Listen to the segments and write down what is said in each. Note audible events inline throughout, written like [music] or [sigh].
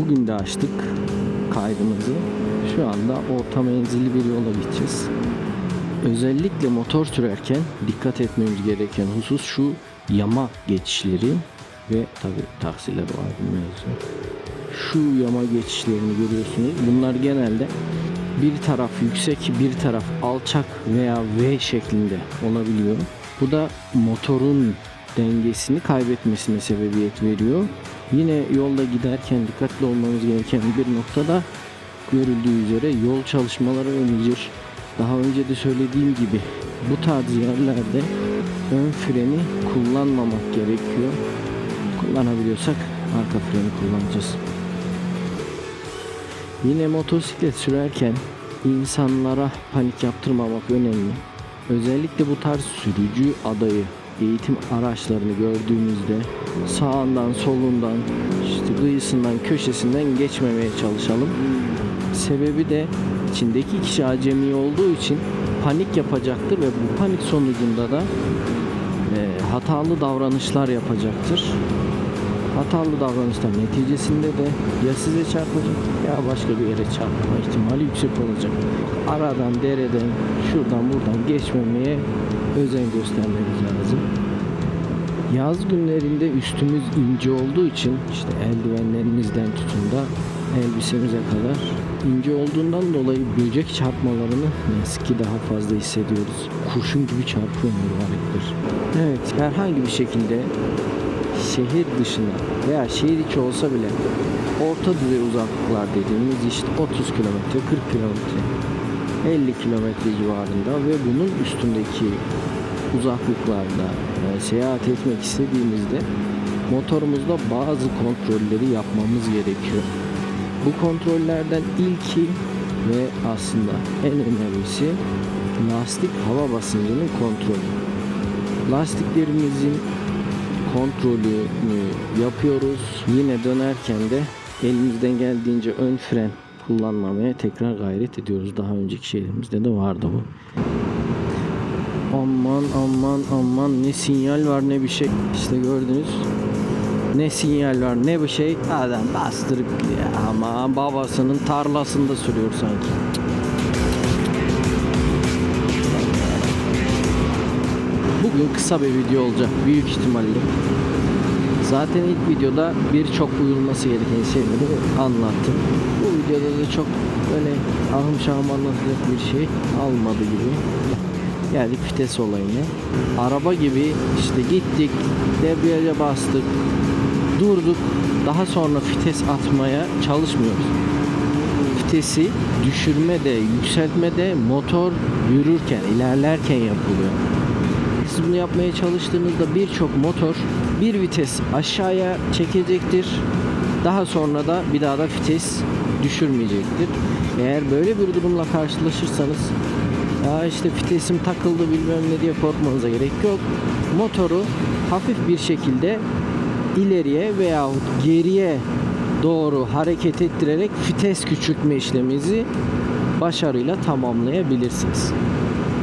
Bugün de açtık kaydımızı. Şu anda orta menzilli bir yola gideceğiz. Özellikle motor sürerken dikkat etmemiz gereken husus şu yama geçişleri ve tabi taksiler var bu mevzu. Şu yama geçişlerini görüyorsunuz. Bunlar genelde bir taraf yüksek, bir taraf alçak veya V şeklinde olabiliyor. Bu da motorun dengesini kaybetmesine sebebiyet veriyor. Yine yolda giderken dikkatli olmamız gereken bir noktada görüldüğü üzere yol çalışmaları öncedir. Daha önce de söylediğim gibi bu tarz yerlerde ön freni kullanmamak gerekiyor. Kullanabiliyorsak arka freni kullanacağız. Yine motosiklet sürerken insanlara panik yaptırmamak önemli. Özellikle bu tarz sürücü adayı eğitim araçlarını gördüğümüzde sağından solundan işte kıyısından köşesinden geçmemeye çalışalım. Sebebi de içindeki kişi acemi olduğu için panik yapacaktır ve bu panik sonucunda da e, hatalı davranışlar yapacaktır. Hatalı davranışlar neticesinde de ya size çarpacak ya başka bir yere çarpma ihtimali yüksek olacak. Aradan, dereden, şuradan buradan geçmemeye özen göstermemiz lazım. Yaz günlerinde üstümüz ince olduğu için işte eldivenlerimizden tutun da elbisemize kadar ince olduğundan dolayı böcek çarpmalarını ne yazık ki daha fazla hissediyoruz. Kurşun gibi çarpıyor mübarekler. Evet herhangi bir şekilde şehir dışına veya şehir içi olsa bile orta düzey uzaklıklar dediğimiz işte 30 kilometre, 40 kilometre, 50 kilometre civarında ve bunun üstündeki uzaklıklarda e, seyahat etmek istediğimizde motorumuzda bazı kontrolleri yapmamız gerekiyor. Bu kontrollerden ilki ve aslında en önemlisi lastik hava basıncının kontrolü. Lastiklerimizin kontrolünü yapıyoruz. Yine dönerken de elimizden geldiğince ön fren kullanmamaya tekrar gayret ediyoruz. Daha önceki şeylerimizde de vardı bu. Aman aman aman ne sinyal var ne bir şey. İşte gördünüz. Ne sinyal var ne bir şey. Adam bastırıp gidiyor. Ama babasının tarlasında sürüyor sanki. Bugün kısa bir video olacak büyük ihtimalle. Zaten ilk videoda birçok uyulması gereken şeyleri anlattım. Bu videoda da çok böyle ahım şahım anlatacak bir şey almadı gibi. Geldik vites olayına. Araba gibi işte gittik, debriyaja bastık, durduk. Daha sonra vites atmaya çalışmıyoruz. Vitesi düşürme de, yükseltme de motor yürürken, ilerlerken yapılıyor. Siz bunu yapmaya çalıştığınızda birçok motor bir vites aşağıya çekecektir. Daha sonra da bir daha da vites düşürmeyecektir. Eğer böyle bir durumla karşılaşırsanız ya işte vitesim takıldı bilmem ne diye korkmanıza gerek yok. Motoru hafif bir şekilde ileriye veyahut geriye doğru hareket ettirerek vites küçültme işlemimizi başarıyla tamamlayabilirsiniz.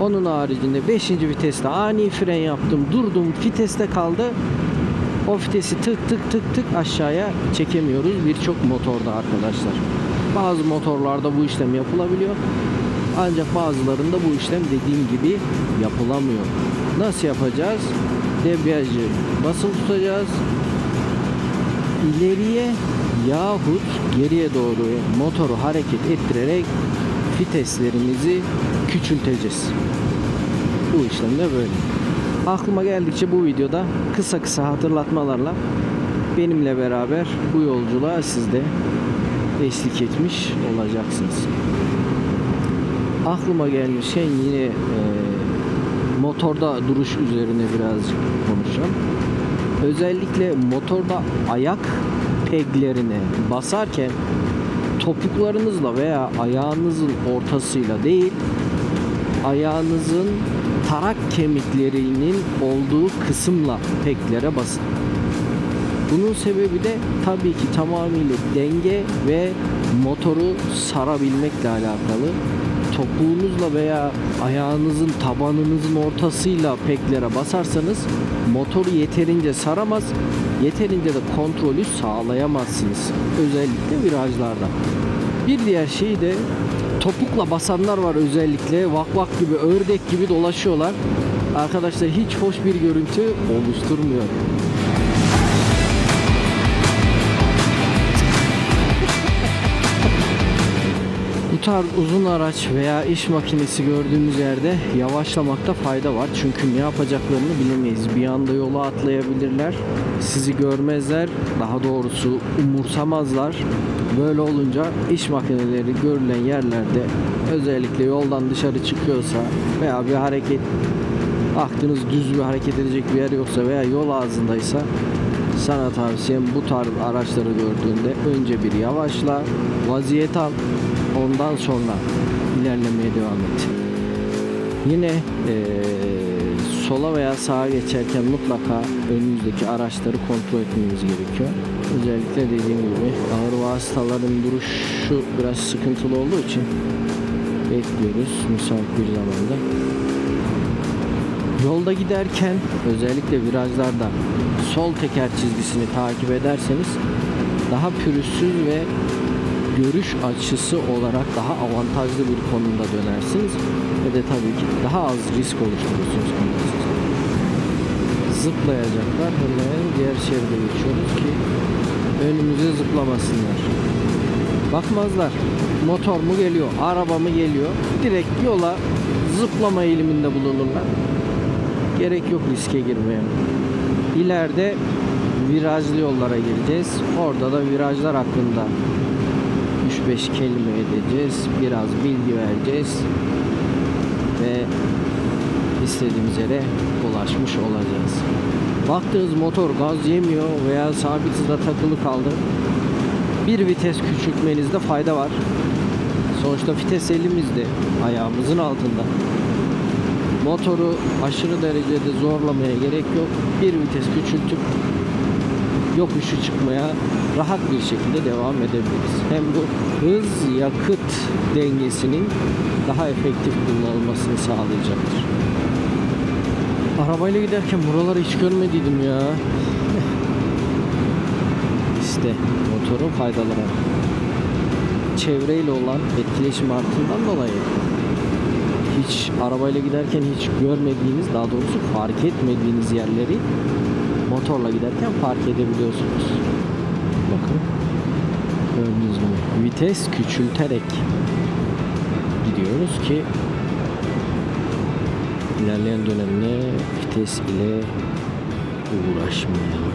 Onun haricinde 5. viteste ani fren yaptım, durdum, viteste kaldı. O vitesi tık tık tık tık aşağıya çekemiyoruz birçok motorda arkadaşlar. Bazı motorlarda bu işlem yapılabiliyor. Ancak bazılarında bu işlem dediğim gibi yapılamıyor. Nasıl yapacağız? Debriyajı basılı tutacağız. İleriye yahut geriye doğru motoru hareket ettirerek viteslerimizi küçülteceğiz. Bu işlem de böyle. Aklıma geldikçe bu videoda kısa kısa hatırlatmalarla benimle beraber bu yolculuğa siz de eşlik etmiş olacaksınız. Aklıma gelmişken yine e, motorda duruş üzerine birazcık konuşacağım. Özellikle motorda ayak peglerine basarken topuklarınızla veya ayağınızın ortasıyla değil ayağınızın tarak kemiklerinin olduğu kısımla peklere basın. Bunun sebebi de tabii ki tamamıyla denge ve motoru sarabilmekle alakalı. Topuğunuzla veya ayağınızın tabanınızın ortasıyla peklere basarsanız motoru yeterince saramaz, yeterince de kontrolü sağlayamazsınız. Özellikle virajlarda. Bir diğer şey de topukla basanlar var özellikle vak vak gibi ördek gibi dolaşıyorlar. Arkadaşlar hiç hoş bir görüntü oluşturmuyor. Bu tarz uzun araç veya iş makinesi gördüğümüz yerde yavaşlamakta fayda var. Çünkü ne yapacaklarını bilemeyiz. Bir anda yola atlayabilirler. Sizi görmezler. Daha doğrusu umursamazlar. Böyle olunca iş makineleri görülen yerlerde özellikle yoldan dışarı çıkıyorsa veya bir hareket baktınız düz bir hareket edecek bir yer yoksa veya yol ağzındaysa sana tavsiyem bu tarz araçları gördüğünde önce bir yavaşla, vaziyet al, ondan sonra ilerlemeye devam et. Yine eee, sola veya sağa geçerken mutlaka önümüzdeki araçları kontrol etmemiz gerekiyor. Özellikle dediğim gibi ağır vasıtaların duruşu biraz sıkıntılı olduğu için bekliyoruz müsait bir zamanda. Yolda giderken özellikle virajlarda sol teker çizgisini takip ederseniz daha pürüzsüz ve görüş açısı olarak daha avantajlı bir konumda dönersiniz ve de tabii ki daha az risk oluşturursunuz. Zıplayacaklar hemen diğer şeride geçiyoruz ki önümüze zıplamasınlar. Bakmazlar. Motor mu geliyor, araba mı geliyor? Direkt yola zıplama eğiliminde bulunurlar. Gerek yok riske girmeye. İleride virajlı yollara gireceğiz. Orada da virajlar hakkında 3-5 kelime edeceğiz. Biraz bilgi vereceğiz. Ve istediğimiz yere ulaşmış olacağız. Baktığınız motor gaz yemiyor veya sabit hızda takılı kaldı. Bir vites küçültmenizde fayda var. Sonuçta vites elimizde, ayağımızın altında. Motoru aşırı derecede zorlamaya gerek yok. Bir vites küçültüp yokuşu çıkmaya rahat bir şekilde devam edebiliriz. Hem bu hız yakıt dengesinin daha efektif kullanılmasını sağlayacaktır. Arabayla giderken buraları hiç görmediydim ya. [laughs] İşte motorun faydaları. Çevreyle olan etkileşim arttığından dolayı hiç arabayla giderken hiç görmediğiniz daha doğrusu fark etmediğiniz yerleri motorla giderken fark edebiliyorsunuz. Bakın. Gördüğünüz gibi vites küçülterek gidiyoruz ki ilerleyen dönemde vites ile uğraşmayalım.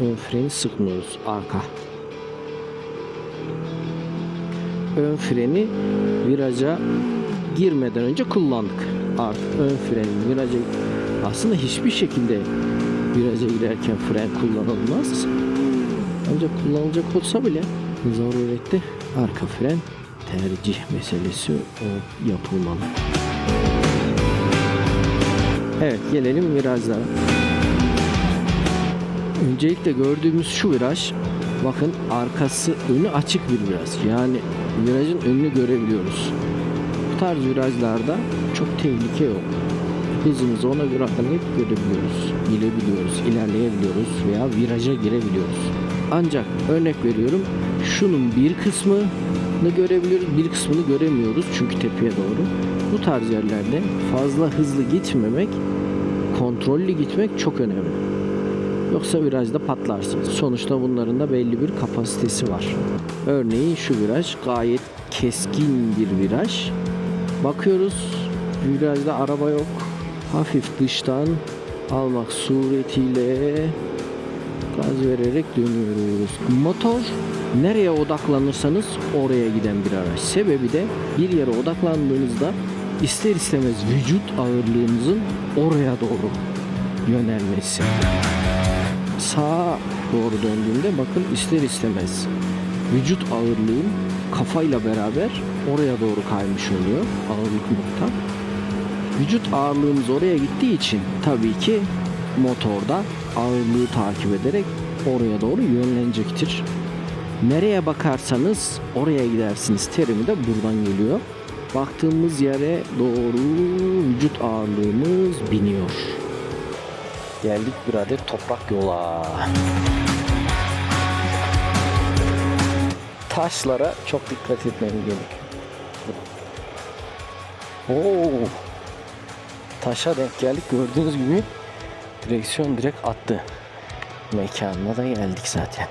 Ön freni sıkmıyoruz. Arka. Ön freni viraja girmeden önce kullandık. Artık ön freni viraja aslında hiçbir şekilde viraja girerken fren kullanılmaz. Ancak kullanılacak olsa bile zarurette arka fren tercih meselesi o yapılmalı. Evet gelelim virajlara. Öncelikle gördüğümüz şu viraj bakın arkası önü açık bir viraj. Yani virajın önünü görebiliyoruz. Bu tarz virajlarda çok tehlike yok. Hızımızı ona göre ayarlayıp görebiliyoruz. Girebiliyoruz, ilerleyebiliyoruz veya viraja girebiliyoruz. Ancak örnek veriyorum şunun bir kısmını görebiliyoruz, bir kısmını göremiyoruz çünkü tepeye doğru. Bu tarz yerlerde fazla hızlı gitmemek, kontrollü gitmek çok önemli. Yoksa virajda patlarsınız. Sonuçta bunların da belli bir kapasitesi var. Örneğin şu viraj gayet keskin bir viraj. Bakıyoruz virajda araba yok. Hafif dıştan almak suretiyle gaz vererek dönüyoruz. Motor nereye odaklanırsanız oraya giden bir araç. Sebebi de bir yere odaklandığınızda ister istemez vücut ağırlığınızın oraya doğru yönelmesi. Sağa doğru döndüğümde bakın ister istemez vücut ağırlığım kafayla beraber oraya doğru kaymış oluyor ağırlık nokta. Vücut ağırlığımız oraya gittiği için tabii ki motorda ağırlığı takip ederek oraya doğru yönlenecektir. Nereye bakarsanız oraya gidersiniz terimi de buradan geliyor. Baktığımız yere doğru vücut ağırlığımız biniyor. Geldik bir adet toprak yola. Taşlara çok dikkat etmem gerekiyor. Oo. Taşa denk geldik gördüğünüz gibi direksiyon direkt attı. Mekanına da geldik zaten.